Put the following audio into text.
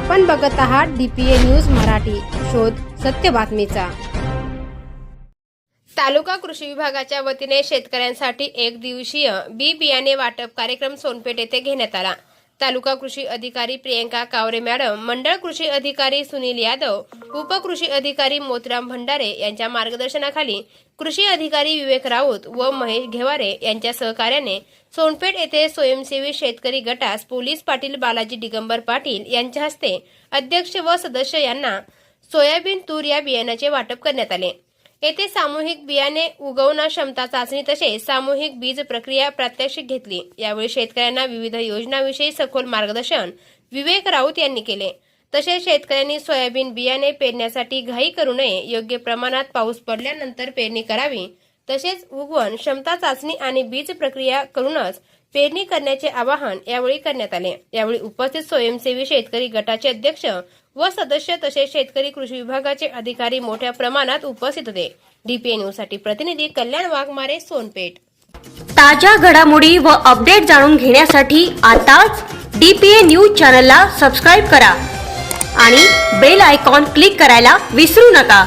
आपण बघत आहात डीपीए न्यूज मराठी. शोध सत्य बातमीचा. तालुका कृषी विभागाच्या वतीने शेतकऱ्यांसाठी एक दिवसीय बी बियाणे वाटप कार्यक्रम सोनपेठ येथे घेण्यात आला. तालुका कृषी अधिकारी प्रियंका कावरे मॅडम मंडळ कृषी अधिकारी सुनील यादव उपकृषी अधिकारी मोतराम भंडारे यांच्या मार्गदर्शनाखाली कृषी अधिकारी विवेक राऊत व महेश घेवारे यांच्या सहकार्याने सोनपेठ येथे स्वयंसेवी शेतकरी गटास पोलीस पाटील बालाजी दिगंबर पाटील यांच्या हस्ते अध्यक्ष व सदस्य यांना सोयाबीन तूर या बियाण्याचे वाटप करण्यात आले. येथे सामूहिक बियाणे उगवणा क्षमता चाचणी तसेच सामूहिक बीज प्रक्रिया प्रात्यक्षिक घेतली. यावेळी शेतकऱ्यांना विविध योजनांविषयी सखोल मार्गदर्शन विवेक राऊत यांनी केले. तसेच शेतकऱ्यांनी सोयाबीन बियाणे पेरण्यासाठी घाई करू नये. योग्य प्रमाणात पाऊस पडल्यानंतर पेरणी करावी. तसेच उगवण क्षमता चाचणी आणि बीज प्रक्रिया करूनच पेरणी करण्याचे आवाहन यावेळी करण्यात आले. यावेळी उपस्थित स्वयंसेवी शेतकरी गटाचे अध्यक्ष व सदस्य तसेच शेतकरी कृषी विभागाचे अधिकारी मोठ्या प्रमाणात उपस्थित होते. डीपीए न्यूजसाठी प्रतिनिधी कल्याण वाघमारे सोनपेठ. ताज्या घडामोडी व अपडेट जाणून घेण्यासाठी आताच डीपीए न्यूज चॅनलला सबस्क्राईब करा आणि बेल आयकॉन क्लिक करायला विसरू नका.